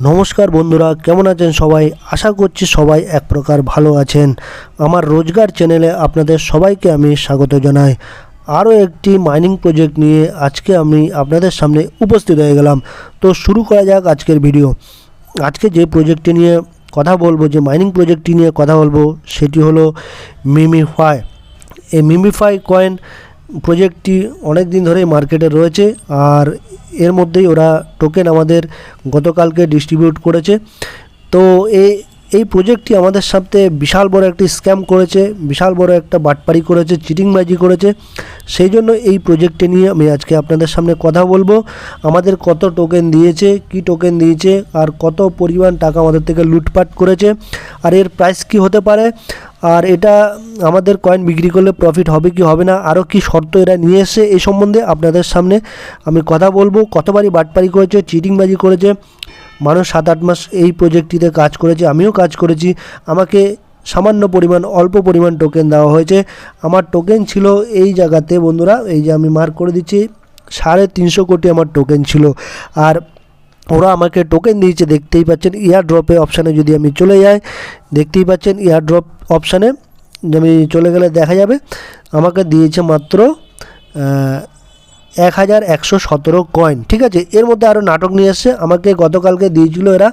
নমস্কার বন্ধুরা, কেমন আছেন সবাই? আশা করছি সবাই এক প্রকার ভালো আছেন। আমার রোজগার চ্যানেলে আপনাদের সবাইকে আমি স্বাগত জানাই। আরও একটি মাইনিং প্রজেক্ট নিয়ে আজকে আমি আপনাদের সামনে উপস্থিত হয়ে গেলাম। তো শুরু করা যাক আজকের ভিডিও আজকে যে প্রজেক্টটি নিয়ে কথা বলব, যে মাইনিং প্রজেক্টটি নিয়ে কথা বলব, সেটি হলো মিমিফাই এই মিমিফাই কয়েন প্রজেক্টটি অনেক দিন ধরেই মার্কেটে রয়েছে আর এর মধ্যেই ওরা টোকেন আমাদের গতকালকে ডিস্ট্রিবিউট করেছে। তো এই এই প্রজেক্টটি আমাদের সাথে বিশাল বড় একটি স্ক্যাম করেছে, বিশাল বড় একটা বাটপারি করেছে, চিটিংবাজি করেছে। সেই জন্য এই প্রজেক্টটি নিয়ে আমি আজকে আপনাদের সামনে কথা বলব। আমাদের কত টোকেন দিয়েছে, কি টোকেন দিয়েছে, আর কত পরিমাণ টাকা আমাদের থেকে লুটপাট করেছে, আর এর প্রাইস কি হতে পারে, আর এটা আমাদের কয়েন বিক্রি করলে প্রফিট হবে কি হবে না, আরও কি শর্ত এরা নিয়ে এসে এই সম্বন্ধে আপনাদের সামনে আমি কথা বলব। কতবারই বাটপারি করেছে, চিটিংবাজি করেছে মানুষ সাত আট মাস এই প্রজেক্টটিতে কাজ করেছে, আমিও কাজ করেছি। আমাকে সামান্য পরিমাণ, অল্প পরিমাণ টোকেন দেওয়া হয়েছে। আমার টোকেন ছিল এই জায়গাতে, বন্ধুরা, এই যে আমি মার্ক করে দিচ্ছি, সাড়ে তিনশো কোটি আমার টোকেন ছিল। আর ওরা আমাকে টোকেন দিয়েছে, দেখতেই পাচ্ছেন ইয়ার ড্রপে অপশানে যদি আমি চলে যাই, দেখতেই পাচ্ছেন ইয়ার ড্রপ অপশানে আমি চলে গেলে দেখা যাবে। আমাকে দিয়েছে মাত্র এক হাজার একশো সতেরো কয়েন ঠিক আছে? এর মধ্যে আরও নাটক নিয়ে এসছে। আমাকে গতকালকে দিয়েছিল এরা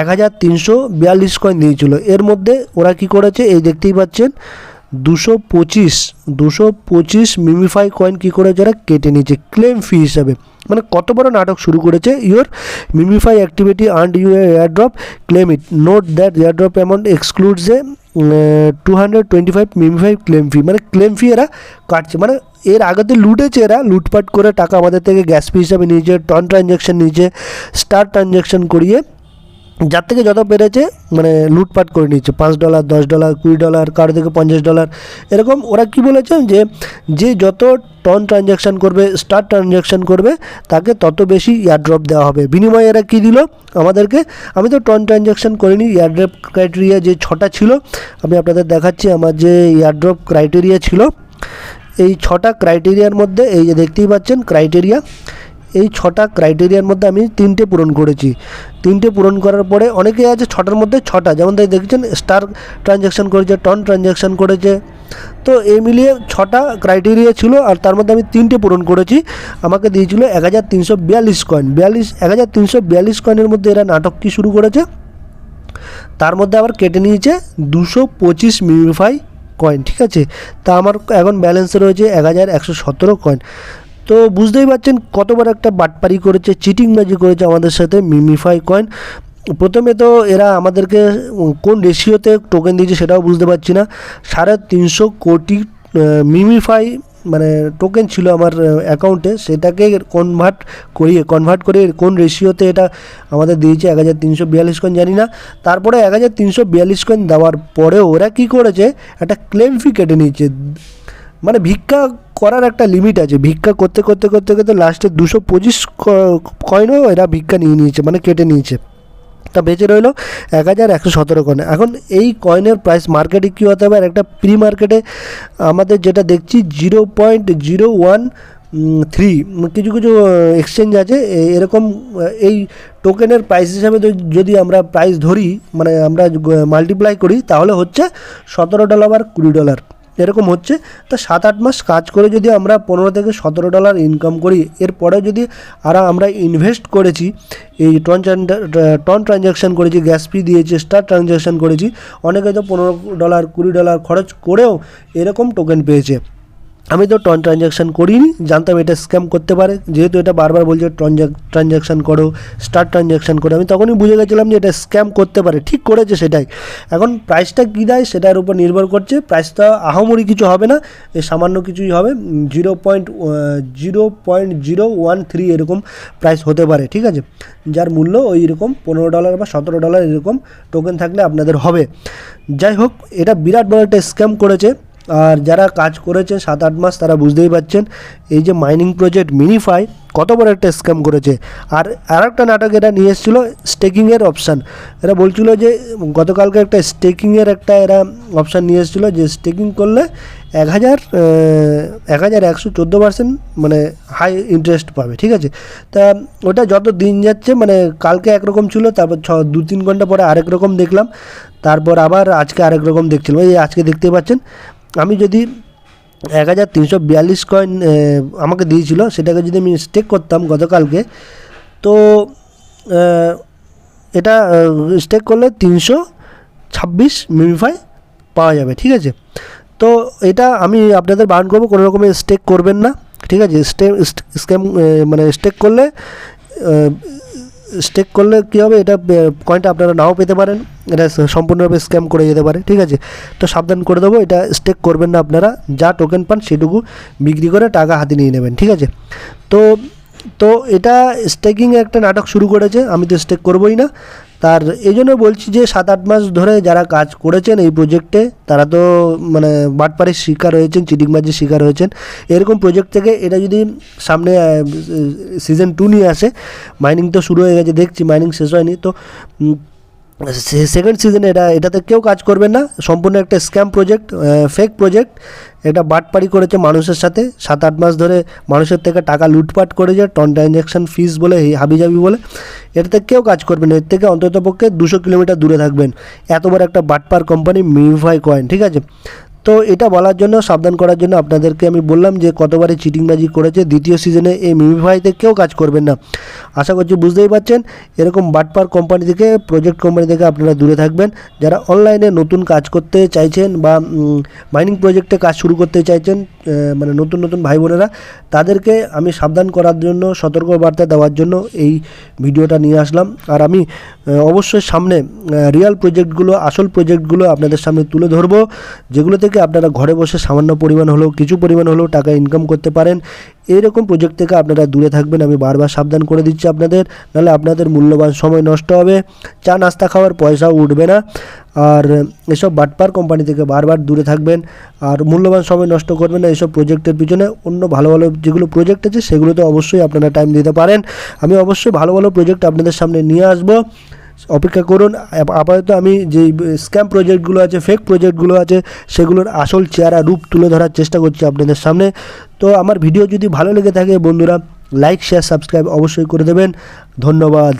এক হাজার তিনশো বিয়াল্লিশ কয়েন দিয়েছিল। এর মধ্যে ওরা কি করেছে? এই দেখতেই পাচ্ছেন, দুশো পঁচিশ দুশো পঁচিশ মিমিফাই কয়েন কী করেছে ওরা কেটে নিয়েছে। ক্লেম ফি হিসাবে। মানে কত বড় নাটক শুরু করেছে your MemeFi activity and you airdrop claim it note that airdrop amount excludes a two hundred twenty five MemeFi claim fee মানে ক্লেম ফি এরা কাটছে। মানে এর আগেতে লুটেছে এরা, লুটপাট করে টাকা আমাদের থেকে গ্যাস ফি হিসাবে নিয়েছে টন ট্রানজ্যাকশন নিয়েছে স্টার ট্রানজ্যাকশন করিয়ে, যার থেকে যত পেরেছে মানে লুটপাট করে নিচ্ছে পাঁচ ডলার দশ ডলার কুড়ি ডলার কারও থেকে পঞ্চাশ ডলার এরকম ওরা কি বলেছে যে যে যত টন ট্রানজ্যাকশন করবে স্টার ট্রানজ্যাকশন করবে, তাকে তত বেশি ইয়ারড্রপ দেওয়া হবে। বিনিময়ে এরা কী দিল? আমাদেরকে, আমি তো টন ট্রানজ্যাকশন করিনি ইয়ারড্রপ ক্রাইটেরিয়া যে ছটা ছিল, আমি আপনাদের দেখাচ্ছি, আমার যে ইয়ারড্রপ ক্রাইটেরিয়া ছিল এই ছটা ক্রাইটেরিয়ার মধ্যে, এই যে দেখতেই পাচ্ছেন ক্রাইটেরিয়া, এই ছটা ক্রাইটেরিয়ার মধ্যে আমি তিনটে পূরণ করেছি। তিনটে পূরণ করার পরে অনেকেই আছে ছটার মধ্যে ছটা, যেমন তাই দেখছেন, স্টার ট্রানজ্যাকশন করেছে, টন ট্রানজ্যাকশন করেছে। তো এই মিলিয়ে ছটা ক্রাইটেরিয়া ছিল আর তার মধ্যে আমি তিনটে পূরণ করেছি। আমাকে দিয়েছিল এক হাজার তিনশো বিয়াল্লিশ কয়েন বিয়াল্লিশ এক হাজার তিনশো বিয়াল্লিশ কয়েনের মধ্যে এরা নাটক কি শুরু করেছে? তার মধ্যে আবার কেটে নিয়েছে দুশো পঁচিশ মিমিফাই কয়েন ঠিক আছে? তা আমার এখন ব্যালেন্সে রয়েছে এক হাজার একশো সতেরো কয়েন তো বুঝতেই পারছেন কতবার একটা বাটপারি করেছে চিটিংবাজি করেছে আমাদের সাথে মিমিফাই কয়েন প্রথমে তো এরা আমাদেরকে কোন রেশিওতে টোকেন দিয়েছে সেটাও বুঝতে পারছি না। সাড়ে তিনশো কোটি মিমিফাই মানে টোকেন ছিল আমার অ্যাকাউন্টে সেটাকে কনভার্ট করিয়ে কনভার্ট করে কোন রেশিওতে এটা আমাদের দিয়েছে এক হাজার তিনশো বিয়াল্লিশ কয়েন জানি না। তারপরে এক হাজার তিনশো বিয়াল্লিশ কয়েন দেওয়ার পরেও ওরা কী করেছে, একটা ক্লেম ফি কেটে নিয়েছে। মানে ভিক্ষা করার একটা লিমিট আছে, ভিক্ষা করতে করতে করতে করতে লাস্টে দুশো পঁচিশ কয়েনও এরা ভিক্ষা নিয়ে নিয়েছে মানে কেটে নিয়েছে। তা বেঁচে রইল এক হাজার একশো সতেরো কয়েন এখন এই কয়েনের প্রাইস মার্কেটে কী হতে হবে আর একটা প্রি মার্কেটে আমাদের যেটা দেখছি zero point zero one three কিছু কিছু এক্সচেঞ্জ আছে। এরকম এই টোকেনের প্রাইস হিসাবে যদি- আমরা প্রাইস ধরি মানে আমরা মাল্টিপ্লাই করি, তাহলে হচ্ছে সতেরো ডলার আর কুড়ি ডলার এরকম হচ্ছে। তা সাত আট মাস কাজ করে যদি আমরা পনেরো থেকে সতেরো ডলার ইনকাম করি এরপরে যদি আর আমরা ইনভেস্ট করেছি, এই টন টন ট্রানজ্যাকশান করেছি গ্যাস ফি দিয়েছি স্টার ট্রানজ্যাকশান করেছি, অনেকে তো পনেরো ডলার কুড়ি ডলার খরচ করেও এরকম টোকেন পেয়েছে। আমি তো টন ট্রানজ্যাকশন করিনি, জানতাম এটা স্ক্যাম করতে পারে। যেহেতু এটা বারবার বলছে ট্রানজ্যাকশন করো স্টার ট্রানজ্যাকশন করো, আমি তখনই বুঝে গেছিলাম যে এটা স্ক্যাম করতে পারে। ঠিক করেছে সেটাই। এখন প্রাইসটা কী দেয় সেটার উপর নির্ভর করছে। প্রাইসটা আহামরি কিছু হবে না সামান্য কিছুই হবে। Zero point zero point zero one three এরকম প্রাইস হতে পারে, ঠিক আছে? যার মূল্য ওই রকম পনেরো ডলার বা সতেরো ডলার এরকম টোকেন থাকলে আপনাদের হবে। যাই হোক, এটা বিরাট বড় একটা স্ক্যাম করেছে। আর যারা কাজ করেছে সাত আট মাস তারা বুঝতেই পারছেন, এই যে মাইনিং প্রজেক্ট মিনিফাই কত বড় একটা স্ক্যাম করেছে। আর আর একটা নাটক এরা নিয়ে এসেছিল স্টেকিংয়ের অপশান এরা বলছিল যে, গতকালকে একটা স্টেকিংয়ের একটা এরা অপশান নিয়ে এসেছিল যে স্টেকিং করলে এক হাজার এক হাজার একশো চোদ্দ পার্সেন্ট মানে হাই ইন্টারেস্ট পাবে, ঠিক আছে? তা ওটা যত দিন যাচ্ছে মানে কালকে একরকম ছিল, তারপর ছ, দু তিন ঘণ্টা পরে আরেক রকম দেখলাম, তারপর আবার আজকে আরেক রকম দেখছিলাম এই আজকে দেখতে পাচ্ছেন আমি যদি এক হাজার তিনশো বিয়াল্লিশ কয়েন আমাকে দিয়েছিল, সেটাকে যদি আমি স্টেক করতাম গতকালকে, তো এটা স্টেক করলে তিনশো ছাব্বিশ মিমিফাই পাওয়া যাবে, ঠিক আছে? তো এটা আমি আপনাদের বারণ করব, কোনো রকমের স্টেক করবেন না, ঠিক আছে? স্টে স্ক্যাম মানে স্টেক করলে স্টেক করলে কী হবে? এটা কয়েনটা আপনারা নাও পেতে পারেন। এটা সম্পূর্ণভাবে স্ক্যাম করে যেতে পারে, ঠিক আছে? তো সাবধান করে দেবো, এটা স্টেক করবেন না আপনারা। যা টোকেন পান সেটুকু বিক্রি করে টাকা হাতে নিয়ে নেবেন, ঠিক আছে? তো তো এটা স্টেকিং একটা নাটক শুরু করেছে, আমি তো স্টেক করবই না। তার এই জন্য বলছি যে সাত আট মাস ধরে যারা কাজ করেছেন এই প্রজেক্টে তারা তো মানে বাটপাড়ির শিকার হয়েছেন চিটিংবাজির শিকার হয়েছেন। এরকম প্রজেক্ট থেকে এটা যদি সামনে সিজন টু নিয়ে আসে মাইনিং তো শুরু হয়ে গেছে, দেখছি মাইনিং শেষ হয়নি। তো সেকেন্ড সিজনে এটা, এটাতে কেউ কাজ করবেন না। সম্পূর্ণ একটা স্ক্যাম প্রজেক্ট ফেক প্রজেক্ট এটা বাটপাড়ি করেছে মানুষের সাথে। সাত আট মাস ধরে মানুষের থেকে টাকা লুটপাট করেছে টন ট্রানজ্যাকশান ফিস বলে হাবি হাবিজাবি বলে। এটাতে কেউ কাজ করবে না। এর থেকে অন্ততপক্ষে দুশো কিলোমিটার দূরে থাকবেন। এত বড় একটা বাটপার কোম্পানি মিউফাই কয়েন ঠিক আছে? তো এটা বলার জন্য, সাবধান করার জন্য আপনাদেরকে আমি বললাম যে কতবারই চিটিংবাজি করেছে, দ্বিতীয় সিজনে এই মিমিফাইতে কেউ কাজ করবেন না। আশা করছি বুঝতেই পারছেন, এরকম বাটপার কোম্পানি থেকে প্রজেক্ট কোম্পানি থেকে আপনারা দূরে থাকবেন। যারা অনলাইনে নতুন কাজ করতে চাইছেন বা মাইনিং প্রজেক্টে কাজ শুরু করতে চাইছেন মানে নতুন নতুন ভাই বোনেরা, তাদেরকে আমি সাবধান করার জন্য সতর্ক বার্তা দেওয়ার জন্য এই ভিডিওটা নিয়ে আসলাম। আর আমি অবশ্যই সামনে রিয়াল প্রজেক্টগুলো আসল প্রজেক্টগুলো আপনাদের সামনে তুলে ধরবো যেগুলো থেকে আপনারা ঘরে বসে সামান্য পরিমাণ হলেও, কিছু পরিমাণ হলেও টাকা ইনকাম করতে পারেন। এইরকম প্রজেক্ট থেকে আপনারা দূরে থাকবেন, আমি বারবার সাবধান করে দিচ্ছি আপনাদের। নাহলে আপনাদের মূল্যবান সময় নষ্ট হবে। চা নাস্তা খাওয়ার পয়সাও উঠবে না। আর এসব বাটপার কোম্পানি থেকে বারবার দূরে থাকবেন। আর মূল্যবান সময় নষ্ট করবেন না এসব প্রজেক্টের পিছনে। অন্য ভালো ভালো যেগুলো প্রজেক্ট আছে, সেগুলোতে অবশ্যই আপনারা টাইম দিতে পারেন। আমি অবশ্যই ভালো ভালো প্রজেক্ট আপনাদের সামনে নিয়ে আসব। অপেক্ষা করুন। আপাতত আমি যে স্ক্যাম প্রজেক্টগুলো আছে ফেক প্রজেক্টগুলো আছে, সেগুলোর আসল চেহারা, রূপ তুলে ধরার চেষ্টা করছি আপনাদের সামনে। তো আমার ভিডিও যদি ভালো লেগে থাকে বন্ধুরা লাইক শেয়ার সাবস্ক্রাইব অবশ্যই করে দেবেন। ধন্যবাদ।